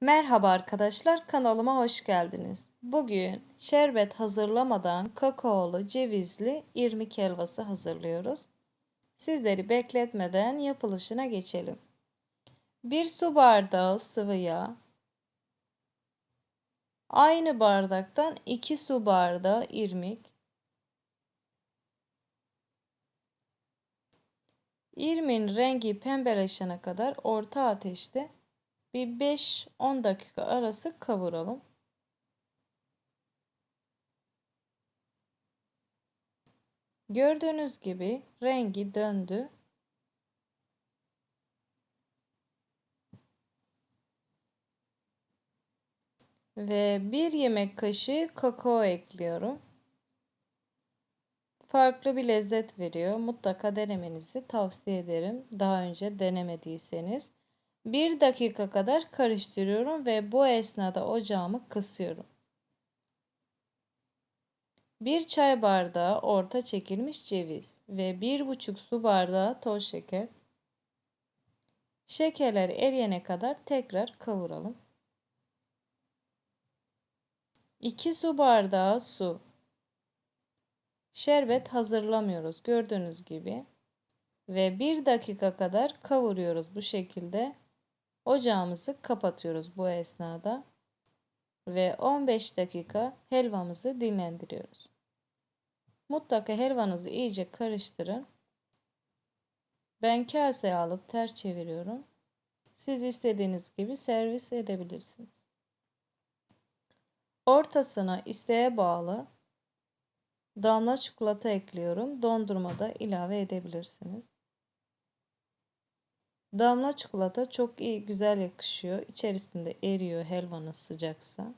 Merhaba arkadaşlar, kanalıma hoş geldiniz. Bugün şerbet hazırlamadan kakaolu cevizli irmik helvası hazırlıyoruz. Sizleri bekletmeden yapılışına geçelim. 1 su bardağı sıvı yağ, aynı bardaktan 2 su bardağı irmik, İrmin rengi pembeleşene kadar orta ateşte bir 5-10 dakika arası kavuralım. Gördüğünüz gibi rengi döndü. Ve bir yemek kaşığı kakao ekliyorum. Farklı bir lezzet veriyor. Mutlaka denemenizi tavsiye ederim. Daha önce denemediyseniz. Bir dakika kadar karıştırıyorum ve bu esnada ocağımı kısıyorum. Bir çay bardağı orta çekilmiş ceviz ve bir buçuk su bardağı toz şeker. Şekerler eriyene kadar tekrar kavuralım. 2 su bardağı su. Şerbet hazırlamıyoruz gördüğünüz gibi. Ve 1 dakika kadar kavuruyoruz bu şekilde. Ocağımızı kapatıyoruz bu esnada ve 15 dakika helvamızı dinlendiriyoruz. Mutlaka helvanızı iyice karıştırın. Ben kaseye alıp ters çeviriyorum. Siz istediğiniz gibi servis edebilirsiniz. Ortasına isteğe bağlı damla çikolata ekliyorum. Dondurmada ilave edebilirsiniz. Damla çikolata çok iyi güzel yakışıyor. İçerisinde eriyor helvanız sıcaksa.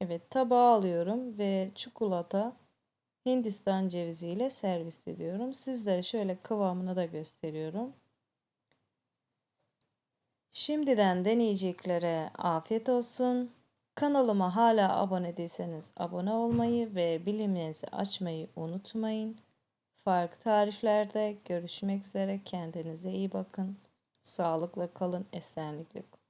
Evet tabağa alıyorum ve çikolata Hindistan cevizi ile servis ediyorum. Sizlere şöyle kıvamını da gösteriyorum. Şimdiden deneyeceklere afiyet olsun. Kanalıma hala abone değilseniz abone olmayı ve bilimlerinizi açmayı unutmayın. Farklı tariflerde görüşmek üzere. Kendinize iyi bakın. Sağlıkla kalın, esenlikle kalın.